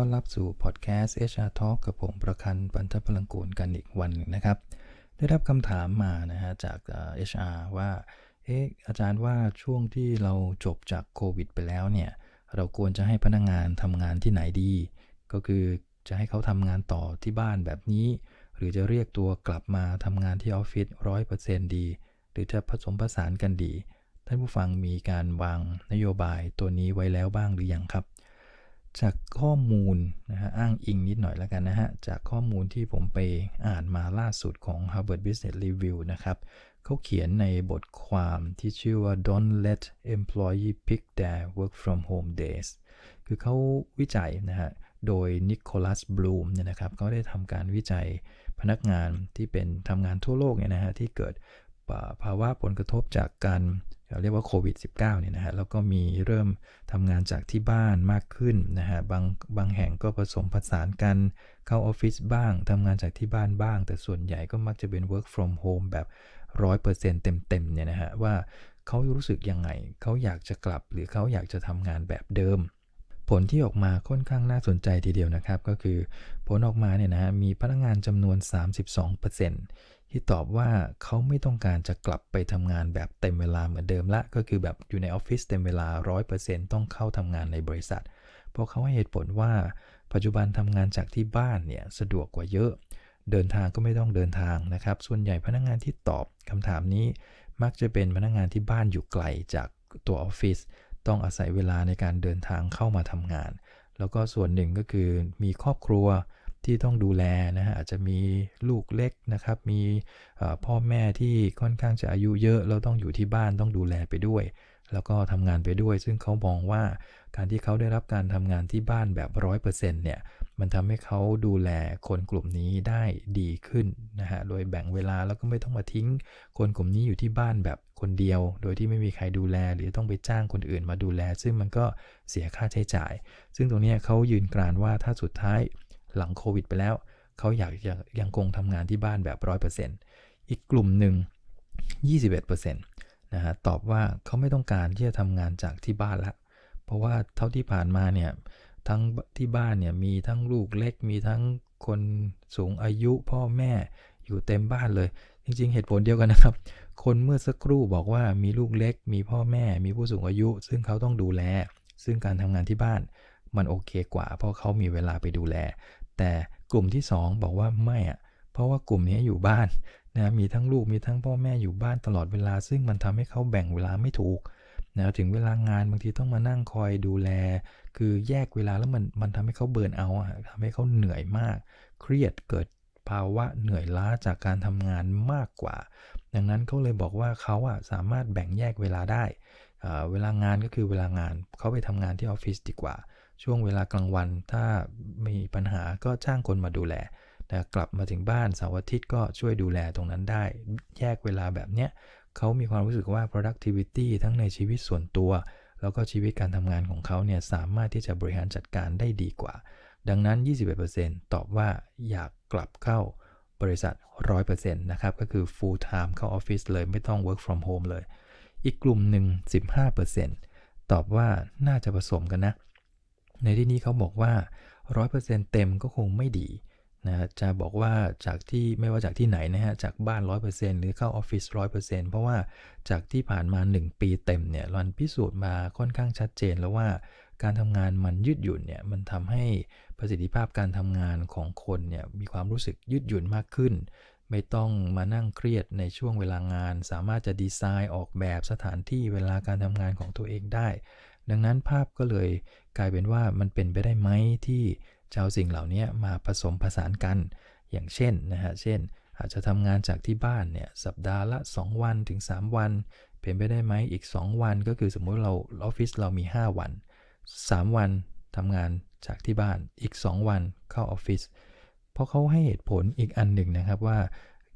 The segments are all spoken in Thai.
ต้อนรับสู่พอดแคสต์ HR Talk กับผมประคันปันทพลังกูลกันอีกวันหนึ่งนะครับ ได้รับคำถามมานะฮะจาก HR ว่าเอ๊ะอาจารย์ว่าช่วงที่เราจบจากโควิดไปแล้วเนี่ยเราควรจะให้พนักงานทำงานที่ไหนดี ก็คือจะให้เขาทำงานต่อที่บ้านแบบนี้ หรือจะเรียกตัวกลับมาทำงานที่ออฟฟิศร้อยเปอร์เซนต์ดี หรือจะผสมผสานกันดี ท่านผู้ฟังมีการวางนโยบายตัวนี้ไว้แล้วบ้างหรือยังครับ จากข้อมูลนะฮะอ้างอิงนิดหน่อยแล้วกันนะฮะ จากข้อมูลที่ผมไปอ่านมาล่าสุดของ Harvard Business Review นะครับเขาเขียนในบทความที่ชื่อว่า Don't let employee pick their work from home days คือเขาวิจัยนะฮะ โดยนิโคลัสบลูมเนี่ยนะครับเขาได้ทำการวิจัยพนักงานที่เป็นทำงานทั่วโลกเนี่ยนะฮะ ที่เกิด ภาวะผลกระทบจากการเรียกว่าโควิด -19 เนี่ยนะฮะแล้วก็มีเริ่มทำงานจากที่บ้านมากขึ้นนะฮะบางบางแห่งก็ผสมผสานกันเข้าออฟฟิศบ้างทำงานจากที่บ้านบ้าง แต่ส่วนใหญ่ก็มักจะเป็น work from home แบบ 100%เต็มๆเนี่ยนะฮะว่าเขารู้สึกยังไงเขาอยากจะกลับหรือเขาอยากจะทำงานแบบเดิม ผลที่ออกมาค่อนข้างน่าสนใจทีเดียวนะครับ ก็คือผลออกมาเนี่ยนะมีพนักงานจำนวน 32%ที่ตอบว่าเขาไม่ต้องการจะกลับไปทำงานแบบเต็มเวลาเหมือนเดิมละ ก็คือแบบอยู่ในออฟฟิศเต็มเวลา 100%ต้องเข้าทำงานในบริษัท เพราะเขาให้เหตุผลว่าปัจจุบันทำงานจากที่บ้านเนี่ยสะดวกกว่าเยอะ เดินทางก็ไม่ต้องเดินทางนะครับ ส่วนใหญ่พนักงานที่ตอบคำถามนี้ มักจะเป็นพนักงานที่บ้านอยู่ไกลจากตัวออฟฟิศ ต้องอาศัยเวลาในการเดินทางเข้ามาทำงาน แล้วก็ส่วนหนึ่งก็คือมีครอบครัวที่ต้องดูแลนะฮะอาจจะมีลูกเล็กนะครับ มีพ่อแม่ที่ค่อนข้างจะอายุเยอะ แล้วต้องอยู่ที่บ้านต้องดูแลไปด้วย แล้วก็ทำงานไปด้วย ซึ่งเขามองว่าการที่เขาได้รับการทำงานที่บ้านแบบร้อยเปอร์เซ็นต์เนี่ยมันทำให้เขาดูแลคนกลุ่มนี้ได้ดีขึ้นนะฮะโดยแบ่งเวลาแล้วก็ไม่ต้องมาทิ้ง คนกลุ่มนี้อยู่ที่บ้านแบบคนเดียว โดยที่ไม่มีใครดูแล หรือต้องไปจ้างคนอื่นมาดูแล ซึ่งมันก็เสียค่าใช้จ่าย ซึ่งตรงนี้เขายืนกรานว่าถ้าสุดท้ายหลังโควิดไปแล้ว เขาอยากยังคงทำงานที่บ้านแบบ 100%อีกกลุ่มหนึ่ง21% นะฮะตอบว่าเขาไม่ต้องการที่จะทำงานจากที่บ้านละ เพราะว่าเท่าที่ผ่านมาเนี่ยทั้งที่บ้านเนี่ยมีทั้งลูกเล็กมีทั้งคนสูงอายุพ่อแม่อยู่เต็มบ้านเลย จริงๆ เหตุผลเดียวกันนะครับ คนเมื่อสักครู่บอกว่ามีลูกเล็ก มีพ่อแม่ มีผู้สูงอายุ ซึ่งเขาต้องดูแล ซึ่งการทำงานที่บ้านมันโอเคกว่า เพราะเขามีเวลาไปดูแล แต่กลุ่มที่ 2 บอกว่าไม่อะเพราะว่ากลุ่มนี้อยู่บ้าน นะมีทั้งลูกมีทั้งพ่อแม่อยู่บ้านตลอดเวลา ซึ่งมันทำให้เขาแบ่งเวลาไม่ถูกนะถึงเวลางานบางทีต้องมานั่งคอยดูแล คือแยกเวลาแล้วมันมันทำให้เขาเบิร์นเอาทำให้เขาเหนื่อยมาก เครียดเกิดภาวะเหนื่อยล้าจากการทำงานมากกว่า ดังนั้นเขาเลยบอกว่าเขาอะสามารถแบ่งแยกเวลาได้ เวลางานก็คือเวลางานเขาไปทำงานที่ออฟฟิศดีกว่า ช่วงเวลากลางวันถ้ามีปัญหาก็จ้างคนมาดูแล แต่กลับมาถึงบ้านเสาร์อาทิตย์ก็ช่วยดูแลตรงนั้นได้ แยกเวลาแบบเนี้ยเขามีความรู้สึกว่า productivity ทั้งในชีวิตส่วนตัว แล้วก็ชีวิตการทำงานของเขาเนี่ยสามารถที่จะบริหารจัดการได้ดีกว่า ดังนั้น 21%ตอบว่าอยากกลับเข้าบริษัท 100%นะครับ ก็คือ full time เข้าออฟฟิศเลยไม่ต้อง work from home เลย อีกกลุ่มหนึ่ง 15%ตอบว่าน่าจะผสมกันนะ ในที่นี้เขาบอกว่า 100%เต็มก็คงไม่ดี นะจะบอกว่าจากที่ไม่ว่าจากที่ไหนนะฮะจากบ้าน 100%หรือเข้าออฟฟิศ100%เพราะว่าจากที่ผ่านมา 1 ปีเต็มเนี่ยรันพิสูจน์มาค่อนข้างชัดเจนแล้วว่าการทำงานมันยืดหยุ่นเนี่ยมันทำให้ประสิทธิภาพการทำงานของคนเนี่ยมีความรู้สึกยืดหยุ่นมากขึ้น ไม่ต้องมานั่งเครียดในช่วงเวลางาน สามารถจะดีไซน์ออกแบบสถานที่เวลาการทำงานของตัวเองได้ ดังนั้นภาพก็เลยกลายเป็นว่ามันเป็นไปได้ไหมที่ จะเอาสิ่งเหล่านี้มาผสมผสานกัน อย่างเช่นนะฮะ เช่น อาจจะทำงานจากที่บ้านเนี่ยสัปดาห์ละ 2 วันถึง 3 วัน เป็นไปได้ไหมอีก 2 วันก็คือสมมุติเราออฟฟิศเรามี 5 วัน 3 วันทำงานจากที่บ้านอีก 2 วันเข้าออฟฟิศเพราะเขาให้เหตุผลอีกอันหนึ่งนะครับว่า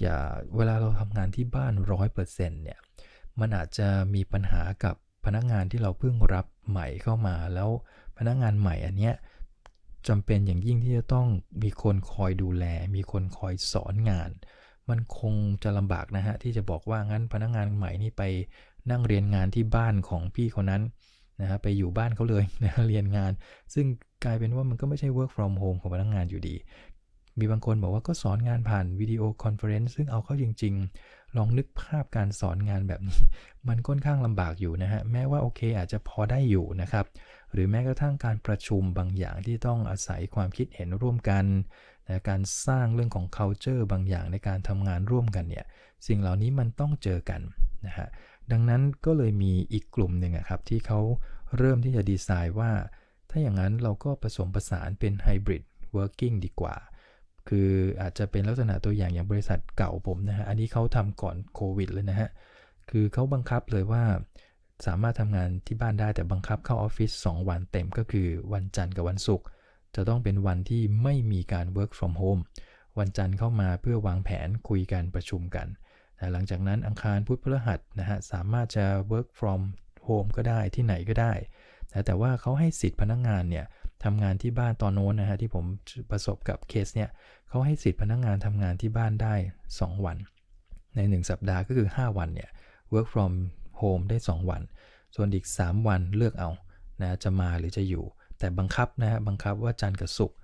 อย่าเวลาเราทำงานที่บ้าน 100%เนี่ยมันอาจจะมีปัญหากับพนักงานที่เราเพิ่งรับใหม่เข้ามาแล้วพนักงานใหม่อันเนี้ย จำเป็นอย่างยิ่งที่จะต้องมีคนคอยดูแล มีคนคอยสอนงาน มันคงจะลำบากนะฮะที่จะบอกว่างั้นพนักงานใหม่นี่ไปนั่งเรียนงานที่บ้านของพี่คนนั้นนะฮะไปอยู่บ้านเขาเลยนะเรียนงาน ซึ่งกลายเป็นว่ามันก็ไม่ใช่ work from home ของพนักงานอยู่ดี มีบางคนบอกว่าก็สอนงานผ่านวิดีโอคอนเฟอเรนซ์ซึ่งเอาเข้าจริง ๆ ลองนึกภาพการสอนงานแบบนี้ มันค่อนข้างลำบากอยู่นะฮะ แม้ว่าโอเคอาจจะพอได้อยู่นะครับ หรือแม้กระทั่งการประชุมบางอย่างที่ต้องอาศัยความคิดเห็นร่วมกันนะการสร้างเรื่องของ culture บางอย่างในการทำงานร่วมกันเนี่ย สิ่งเหล่านี้มันต้องเจอกันนะฮะ ดังนั้นก็เลยมีอีกกลุ่มหนึ่งครับที่เขาเริ่มที่จะดีไซน์ว่า ถ้าอย่างนั้นเราก็ผสมผสานเป็น hybrid working ดีกว่า คืออาจจะเป็นลักษณะตัวอย่างอย่างบริษัทเก่าผมนะฮะ อันนี้เขาทำก่อนโควิดเลยนะฮะ คือเขาบังคับเลยว่าสามารถทำงานที่บ้านได้แต่บังคับเข้าออฟฟิศ2 วันเต็มก็คือวันจันทร์กับวันศุกร์จะต้องเป็นวันที่ไม่มีการ work from home วันจันทร์เข้ามาเพื่อวางแผนคุยกันประชุมกันนะหลังจากนั้นอังคารพุธพฤหัสนะฮะสามารถจะ work from home ก็ได้ที่ไหนก็ได้นะแต่ว่าเขาให้สิทธิ์พนักงงานเนี่ย ทำงานที่บ้านตอนโน้นนะฮะที่ผมประสบกับเคสเนี่ยเขาให้สิทธิ์พนักงงานทำงานที่บ้านได้ 2 วัน ใน 1 สัปดาห์ก็คือ 5 วันเนี่ย work from home ได้ 2 วัน ส่วนอีก 3 วันเลือกเอานะจะมาหรือจะอยู่ แต่บังคับนะฮะบังคับว่าจันทร์กับศุกร์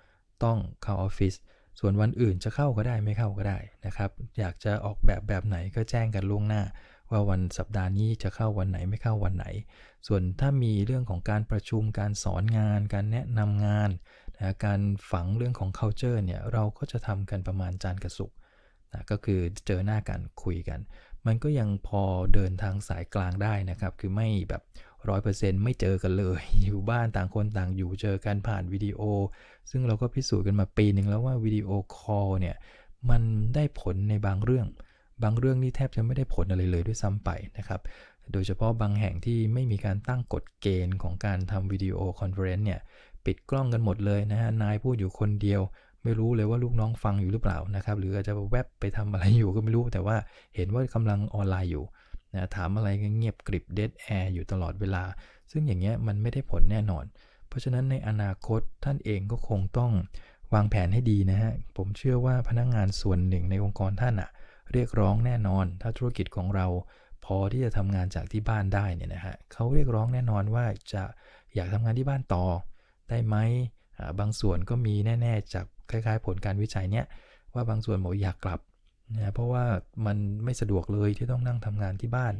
ต้องเข้าออฟฟิศส่วนวันอื่นจะเข้าก็ได้ไม่เข้าก็ได้นะครับ อยากจะออกแบบแบบไหนก็แจ้งกันล่วงหน้า ว่าวันสัปดาห์นี้จะเข้าวันไหนไม่เข้าวันไหน ส่วนถ้ามีเรื่องของการประชุมการสอนงาน การแนะนำงานนะการฝังเรื่องของ culture เนี่ยเราก็จะทำกันประมาณจันทร์กับศุกนะก็คือเจอหน้ากันคุยกัน มันก็ยังพอเดินทางสายกลางได้นะครับ คือไม่แบบร้อยเปอร์เซ็นต์ไม่เจอกันเลย อยู่บ้านต่างคนต่างอยู่เจอกันผ่านวิดีโอ ซึ่งเราก็พิสูจน์กันมาปีหนึ่งแล้วว่าวิดีโอคอลเนี่ยมันได้ผลในบางเรื่อง บางเรื่องนี่แทบจะไม่ได้ผลอะไรเลยด้วยซ้ำไปนะครับ โดยเฉพาะบางแห่งที่ไม่มีการตั้งกฎเกณฑ์ของการทำวิดีโอคอนเฟอเรนซ์เนี่ยปิดกล้องกันหมดเลยนะฮะนายพูดอยู่คนเดียว ไม่รู้เลยว่าลูกน้องฟังอยู่หรือเปล่านะครับหรืออาจจะแวบไปทำอะไรอยู่ก็ไม่รู้ แต่ว่าเห็นว่ากำลังออนไลน์อยู่นะถามอะไรก็เงียบกริบเดดแอร์อยู่ตลอดเวลา ซึ่งอย่างเงี้ยมันไม่ได้ผลแน่นอน เพราะฉะนั้นในอนาคตท่านเองก็คงต้องวางแผนให้ดีนะฮะผมเชื่อว่าพนักงงานส่วนหนึ่งในองค์กรท่านอะ เรียกร้องแน่นอน ถ้าธุรกิจของเราพอที่จะทำงานจากที่บ้านได้เนี่ยนะฮะเขาเรียกร้องแน่นอนว่าจะอยากทำงานที่บ้านต่อ ได้ไหมบางส่วนก็มีแน่ ๆ จากคล้ายๆ ผลการวิจัยเนี่ยว่าบางส่วนบอกอยากกลับนะเพราะว่ามันไม่สะดวกเลยที่ต้องนั่งทำงานที่บ้าน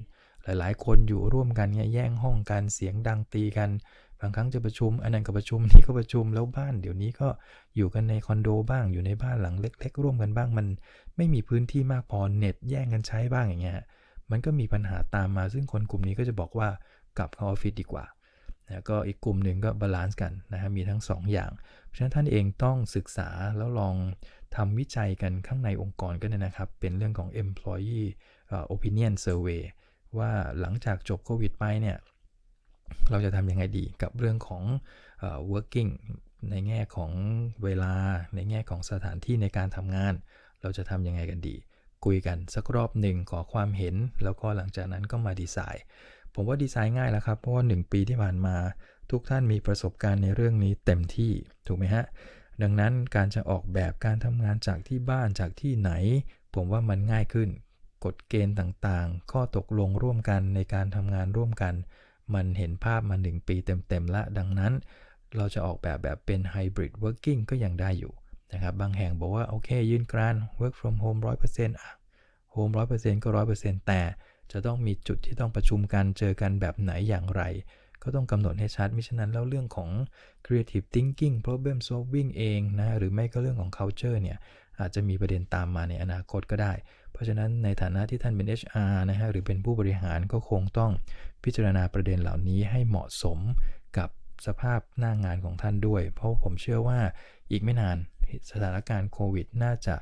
หลายๆ คนอยู่ร่วมกันเนี่ยแย่งห้องกันเสียงดังตีกันางครั้งจะประชุม อันนั้นก็ประชุมนี่ก็ประชุมแล้วบ้านเดี๋ยวนี้ก็อยู่กันในคอนโดบ้างอยู่ในบ้านหลังเล็ก ๆ ร่วมกันบ้าง มันไม่มีพื้นที่มากพอเน็ตแย่งกันใช้บ้างอย่างเงี้ยมันก็มีปัญหาตามมาซึ่งคนกลุ่มนี้ก็จะบอกว่ากลับเข้าออฟฟิศดีกว่านะก็อีกกลุ่มหนึ่งก็บาลานซ์กันนะฮะมีทั้ง 2ออย่าง เพราะฉะนั้นท่านเองต้องศึกษาแล้วลองทำวิจัยกันข้างในองค์กรก็ได้นะครับ เป็นเรื่องของ employee opinion survey ว่าหลังจากจบโควิดไปเนี่ย เราจะทำยังไงดีกับเรื่องของ working ในแง่ของเวลา ในแง่ของสถานที่ในการทำงาน เราจะทำยังไงกันดี คุยกันสักรอบหนึ่งขอความเห็น แล้วก็หลังจากนั้นก็มาดีไซน์ ผมว่าดีไซน์ง่ายแล้วครับ เพราะว่า 1 ปีที่ผ่านมา ทุกท่านมีประสบการณ์ในเรื่องนี้เต็มที่ถูกไหมฮะ ดังนั้นการจะออกแบบการทำงานจากที่บ้านจากที่ไหน ผมว่ามันง่ายขึ้น กฎเกณฑ์ต่างๆ ข้อตกลงร่วมกันในการทำงานร่วมกัน มันเห็นภาพมา1ปีเต็มๆละดังนั้น เราจะออกแบบแบบเป็น hybrid working ก็ยังได้อยู่นะครับบางแห่งบอกว่าโอเคยืนกราน work from home 100%อะ home 100%ก็ 100%แต่จะต้องมีจุดที่ต้องประชุมกันเจอกันแบบไหนอย่างไร ก็ต้องกำหนดให้ชัดมิฉะนั้นแล้วเรื่องของ creative thinking problem solving เองนะหรือไม่ก็เรื่องของ culture เนี่ยอาจจะมีประเด็นตามมาในอนาคตก็ได้ เพราะฉะนั้นในฐานะที่ท่านเป็น HR นะฮะหรือเป็นผู้บริหารก็คงต้องพิจารณาประเด็นเหล่านี้ให้เหมาะสมกับสภาพหน้างานของท่านด้วย เพราะผมเชื่อว่าอีกไม่นานสถานการณ์โควิดน่าจะ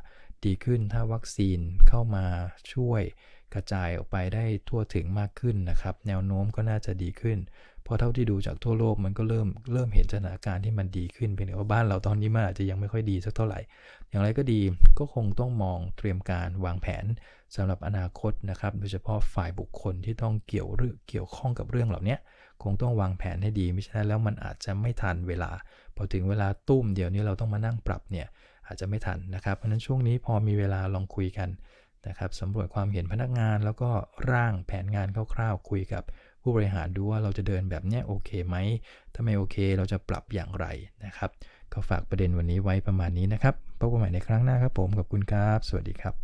ดีขึ้นถ้าวัคซีนเข้ามาช่วยกระจายออกไปได้ทั่วถึงมากขึ้นนะครับ แนวโน้มก็น่าจะดีขึ้น เพราะเท่าที่ดูจากทั่วโลกมันก็เริ่มเริ่มเห็นสถานการณ์ที่มันดีขึ้นเป็นว่าบ้านเราตอนนี้มันอาจจะยังไม่ค่อยดีสักเท่าไหร่ อย่างไรก็ดีก็คงต้องมองเตรียมการวางแผนสำหรับอนาคตนะครับโดยเฉพาะฝ่ายบุคคลที่ต้องเกี่ยวเรื่องเกี่ยวข้องกับเรื่องเหล่านี้คงต้องวางแผนให้ดีไม่ใช่แล้วมันอาจจะไม่ทันเวลา พอถึงเวลาตุ้มเดี๋ยวนี้เราต้องมานั่งปรับเนี่ยอาจจะไม่ทันนะครับเพราะนั้นช่วงนี้พอมีเวลาลองคุยกันนะครับสำรวจความเห็นพนักงานแล้วก็ร่างแผนงานคร่าวๆ คุยกับ ผู้บริหารดูว่าเราจะเดินแบบนี้โอเคไหมถ้าไม่โอเคเราจะปรับอย่างไรนะครับ ก็ฝากประเด็นวันนี้ไว้ประมาณนี้นะครับพบกันใหม่ในครั้งหน้าครับผมขอบคุณครับ สวัสดีครับ